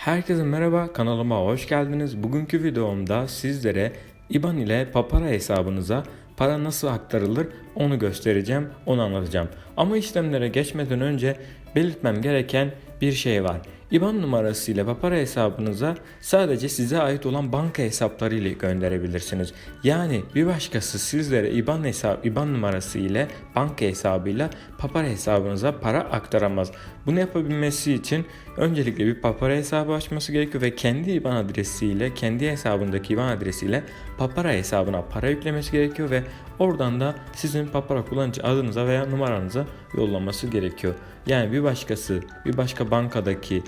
Herkese merhaba kanalıma hoş geldiniz. Bugünkü videomda sizlere IBAN ile Papara hesabınıza para nasıl aktarılır onu göstereceğim, onu anlatacağım. Ama işlemlere geçmeden önce belirtmem gereken bir şey var. IBAN numarası ile Papara hesabınıza sadece size ait olan banka hesapları ile gönderebilirsiniz. Yani bir başkası sizlere IBAN hesap IBAN numarası ile banka hesabıyla Papara hesabınıza para aktaramaz. Bunu yapabilmesi için öncelikle bir Papara hesabı açması gerekiyor ve kendi IBAN adresiyle, kendi hesabındaki IBAN adresiyle Papara hesabına para yüklemesi gerekiyor ve oradan da sizin Papara kullanıcı adınıza veya numaranıza yollaması gerekiyor. Yani bir başkası, bir başka bankadaki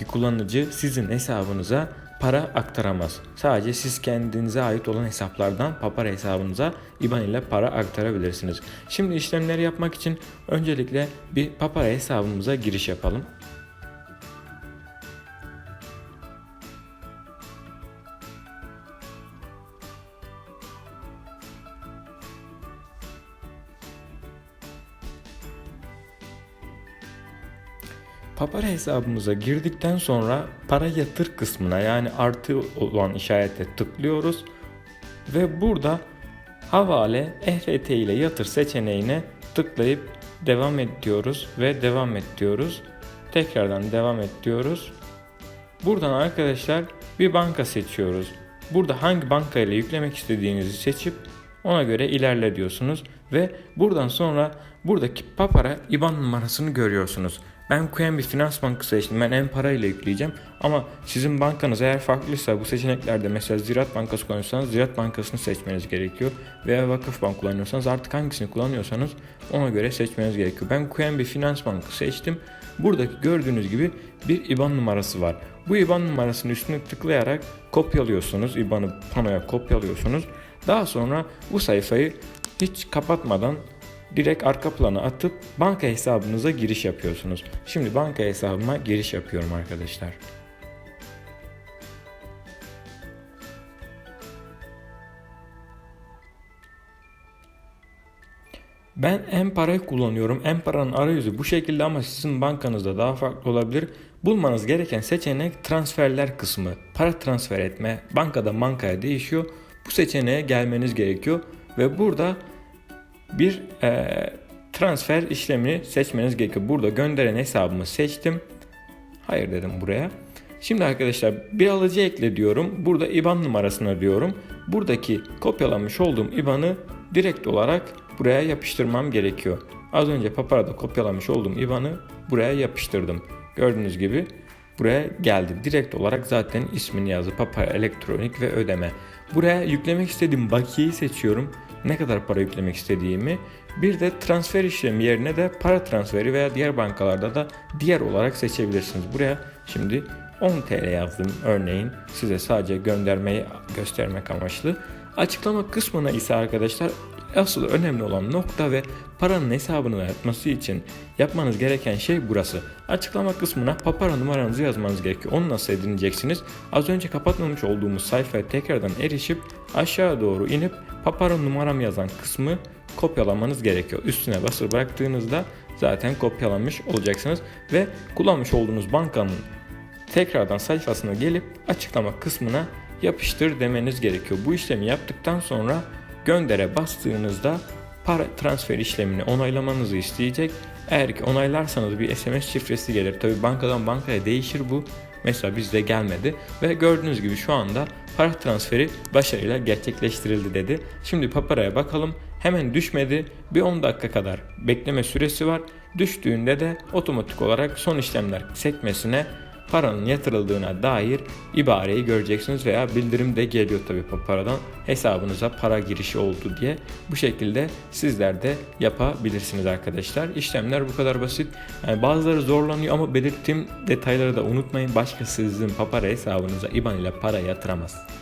bir kullanıcı sizin hesabınıza para aktaramaz. Sadece siz kendinize ait olan hesaplardan Papara hesabınıza IBAN ile para aktarabilirsiniz. Şimdi işlemleri yapmak için öncelikle bir Papara hesabımıza giriş yapalım. Papara hesabımıza girdikten sonra para yatır kısmına yani artı olan işarete tıklıyoruz ve burada havale EFT ile yatır seçeneğine tıklayıp devam et diyoruz ve devam et diyoruz. Tekrardan devam et diyoruz. Buradan arkadaşlar bir banka seçiyoruz. Burada hangi banka ile yüklemek istediğinizi seçip ona göre ilerle diyorsunuz ve buradan sonra buradaki Papara IBAN numarasını görüyorsunuz. Ben QNB Finans Bankası seçtim. Ben en parayla yükleyeceğim. Ama sizin bankanız eğer farklıysa bu seçeneklerde mesela Ziraat Bankası kullanıyorsanız Ziraat Bankası'nı seçmeniz gerekiyor. Veya Vakıf Bank kullanıyorsanız artık hangisini kullanıyorsanız ona göre seçmeniz gerekiyor. Ben QNB Finans Bankası seçtim. Buradaki gördüğünüz gibi bir IBAN numarası var. Bu IBAN numarasının üstüne tıklayarak kopyalıyorsunuz. IBAN'ı panoya kopyalıyorsunuz. Daha sonra bu sayfayı hiç kapatmadan direkt arka plana atıp banka hesabınıza giriş yapıyorsunuz. Şimdi banka hesabıma giriş yapıyorum arkadaşlar. Ben M-Para'yı kullanıyorum. M-Para'nın arayüzü bu şekilde ama sizin bankanızda daha farklı olabilir. Bulmanız gereken seçenek transferler kısmı. Para transfer etme bankadan bankaya değişiyor. Bu seçeneğe gelmeniz gerekiyor ve burada bir e, transfer işlemini seçmeniz gerekiyor. Burada gönderen hesabımı seçtim. Hayır dedim buraya. Şimdi arkadaşlar bir alıcı ekle diyorum. Burada IBAN numarasına diyorum. Buradaki kopyalanmış olduğum IBAN'ı direkt olarak buraya yapıştırmam gerekiyor. Az önce Papara'da kopyalamış olduğum IBAN'ı buraya yapıştırdım. Gördüğünüz gibi buraya geldi. Direkt olarak zaten ismini yazdı. Papara Elektronik ve Ödeme. Buraya yüklemek istediğim bakiyeyi seçiyorum ne kadar para yüklemek istediğimi bir de transfer işlemi yerine de para transferi veya diğer bankalarda da diğer olarak seçebilirsiniz. Buraya şimdi 10 TL yazdım örneğin size sadece göndermeyi göstermek amaçlı. Açıklama kısmına ise arkadaşlar asıl önemli olan nokta ve paranın hesabını yatması için yapmanız gereken şey burası. Açıklama kısmına papara numaranızı yazmanız gerekiyor. Onu nasıl edineceksiniz? Az önce kapatmamış olduğumuz sayfaya tekrardan erişip aşağı doğru inip papara numaram yazan kısmı kopyalamanız gerekiyor. Üstüne basılı bıraktığınızda zaten kopyalamış olacaksınız ve kullanmış olduğunuz bankanın tekrardan sayfasına gelip açıklama kısmına yapıştır demeniz gerekiyor. Bu işlemi yaptıktan sonra göndere bastığınızda para transfer işlemini onaylamanızı isteyecek. Eğer ki onaylarsanız bir SMS şifresi gelir. Tabi bankadan bankaya değişir bu. Mesela bizde gelmedi ve gördüğünüz gibi şu anda para transferi başarıyla gerçekleştirildi dedi. Şimdi Papara'ya bakalım. Hemen düşmedi. Bir 10 dakika kadar bekleme süresi var. Düştüğünde de otomatik olarak son işlemler sekmesine paranın yatırıldığına dair ibareyi göreceksiniz veya bildirim de geliyor tabi paradan hesabınıza para girişi oldu diye. Bu şekilde sizler de yapabilirsiniz arkadaşlar. İşlemler bu kadar basit. Yani bazıları zorlanıyor ama belirttiğim detayları da unutmayın. Başkası sizin papara hesabınıza IBAN ile para yatıramaz.